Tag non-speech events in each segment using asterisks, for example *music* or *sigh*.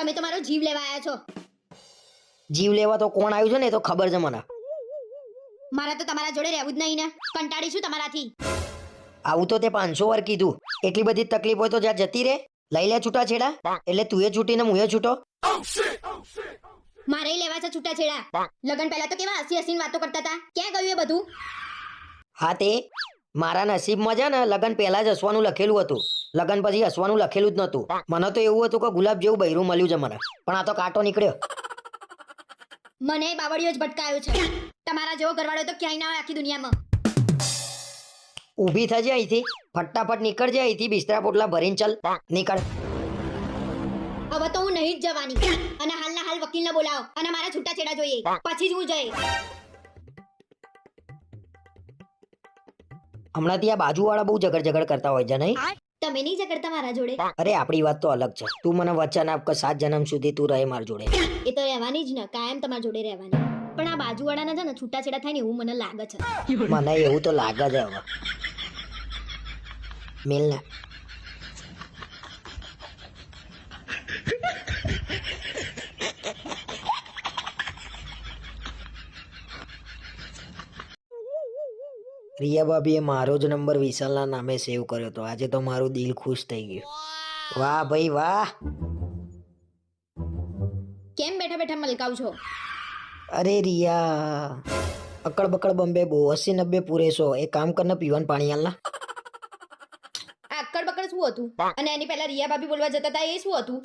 તમે તો મારો જીવ લેવા આવ્યા છો. જીવ લેવા તો કોણ આવ્યું છે ને એ તો ખબર છે મને. મારા તો તમારા જોડે રહેવું જ નહીં ને. કંટાળી છું તમારાથી. આવું તો તે પાંચસો વાર કીધું. એટલી બધી તકલીફ હોય તો જ્યાં જતી રે. લઈ લે છૂટા છેડા એટલે તું એ છૂટીને હું એ છૂટો. મારે લેવા છે છૂટા છેડા લગન પહેલા તો કેવા હસી હસીને વાતો કરતા હતા. ક્યાં ગયું એ બધું? હા તે. મારા નસીબમાં છે ને લગન પહેલા જ હસવાનું લખેલું હતું. લગન પછી હસવાનું લખેલું જ નતું મને તો એવું હતું કે ગુલાબ જેવું બૈરું મળ્યું છે મને. પણ આ તો કાંટો નીકળ્યો. મને બાવળીઓ જ ભટકાયો છે. તમારા જેવો ઘરવાળો તો ક્યાંય ના હોય આખી દુનિયામાં. ઊભી થજે અહીંથી. ફટાફટ નીકળજે અહીંથી બિસ્તરા પોટલા ભરીને ચાલ. નીકળ. હવે તો હું નહીં જ જવાની. અને હાલના હાલ વકીલને બોલાવો. અને મારા છૂટાછેડા જોઈએ. પછી જ હું જઈ હમણાં ત્યાં બાજુવાળા બહુ જગર ઝગડ કરતા હોય છે નહીં? તમે નહીં ઝઘડતા મારા જોડે. અરે આપણી વાત તો અલગ છે. તું મને વચન આપ કે સાત જન્મ સુધી તું રહે મારા જોડે. એ તો રહેવાની જ ને કાયમ તમારા જોડે રહેવાની. પણ આ બાજુવાળાના છે ને છૂટાછેડા થાય ને એવું મને લાગે છે. મને એવું તો લાગે છે હવે. મિલ રિયા ભાભીએ મારો જ નંબર વિશાલના નામે સેવ કર્યો હતો આજે તો મારું દિલ ખુશ થઈ ગયું. વાહ ભાઈ વાહ. કેમ બેઠા બેઠા મલકાવ છો અરે રિયા અકડ બકડ બમ્બે બહુ અસી નબ્બે પૂરે સો. એ કામ કરને પીવાનું પાણી આલના આ અક્કડ બકડ શું હતું? અને એની પહેલા રિયા ભાભી બોલવા જતા હતા એ શું હતું?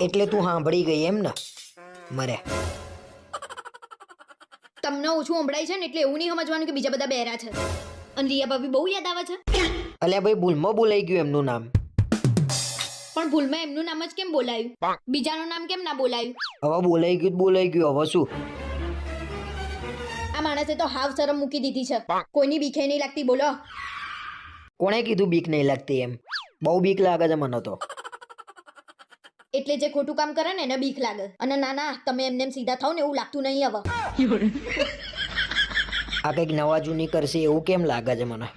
એટલે તું સાંભળી ગઈ એમ ને? મરે. તમને ઓછું સંભળાય છે ને એટલે એવું નહીં સમજવાનું કે બીજા બધા બહેરા છે. અને રિયા ભાભી બહુ યાદ આવે છે? અલ્યા ભાઈ ભૂલમાં બોલાઈ ગયું એમનું નામ. પણ ભૂલમાં એમનું નામ જ કેમ બોલાયું? બીજાનું નામ કેમ ના બોલાયું? હવે બોલાઈ ગયું બોલાઈ ગયું હવે શું? આ માણસે તો હાવ શરમ મૂકી દીધી છે. કોઈની બીખે નહીં લાગતી બોલો. કોણે કીધું બીક નહીં લાગતી એમ? બહુ બીક લાગે છે મને તો. એટલે જે ખોટું કામ કરે ને એને બીક લાગે. અને ના ના તમે એમને સીધા થાવ ને એવું લાગતું નહીં હવે. *laughs* આ કંઈક નવા જૂની કરશે એવું કેમ લાગે છે મને?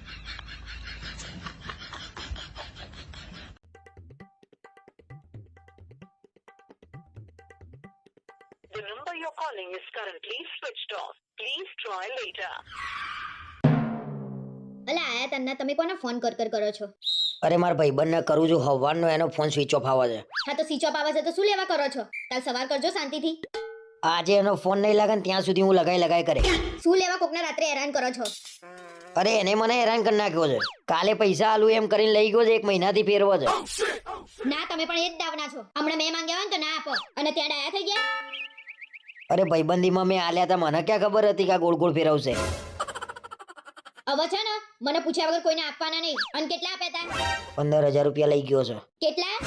The number you're calling is currently switched off. Please try later. અલા આયા તન્ના તમે કોને ફોન કર કર કરો છો? અરે મારા ભાઈબંધને કરું છું હવારનો એનો ફોન સ્વિચ ઓફ આવે છે. હા તો સ્વિચ ઓફ આવે છે તો શું લેવા કરો છો? કાલ સવાર કરજો શાંતિથી. આજે એનો ફોન નહીં લાગે ને ત્યાં સુધી હું લગાઈ લગાઈ કરે. શું લેવા કોકને રાત્રે હેરાન કરો છો? અરે એને મને હેરાન કરી નાખ્યો છે. કાલે પૈસા આલુ એમ કરીને લઈ ગયો છે એક મહિનાથી ફેરવો છે. ના તમે પણ એ જ દાવના છો. હમણાં મેં માંગ્યા હોય ને તો ના આપો. અને ત્યાં ડાયા થઈ ગયા? અરે ભાઈબંધીમાં મેં આલ્યા હતા મને ક્યાં ખબર હતી કે ગોળ ગોળ ફેરવશે? હવે છે ને મને પૂછ્યા વગર કોઈને આપવાના નહીં. અને કેટલા આપ્યા હતા પંદર હજાર રૂપિયા લઈ ગયો છે. કેટલા?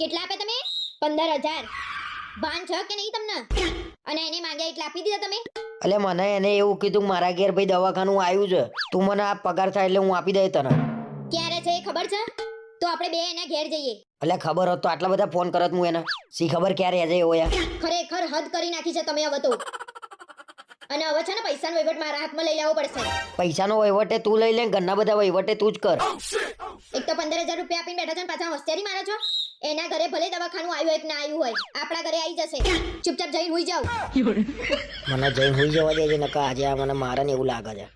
કેટલા આપ્યા તમે? પંદર હજાર. ભાન છે કે નહીં તમને? અને એને માંગ્યા એટલે આપી દીધા તમે? એટલે મને એને એવું કીધું કે મારા ઘેર ભાઈ દવાખાનું આવ્યું છે. તું મને આ પગાર થાય એટલે હું આપી દઈ તને. ક્યારે છે એ ખબર છે? તો આપણે બે એના ઘેર જઈએ. એટલે ખબર હોત તો આટલા બધા ફોન કરત હું એને. સી ખબર ક્યારે આજે એવો યાર? ખરેખર હદ કરી નાખી છે તમે હવે તો. અને હવે છે ને પૈસાનો વહીવટ મારા હાથમાં લઈ લેવો પડશે. પૈસાનો વહીવટે તું લઈ લે ઘરના બધા વહીવટે તું જ કર. એક તો પંદર હજાર રૂપિયા આપીને બેઠા છો ને પાછા હોશિયારી મારો છો? એના ઘરે ભલે દવાખાનું આવ્યું હોય કે ના આવ્યું હોય. આપણા ઘરે આવી જશે. ચૂપચાપ જઈને હોઈ જાવ મને જઈને હોઈ જવા દેજે નકા આજે મને મારે ને એવું લાગે છે.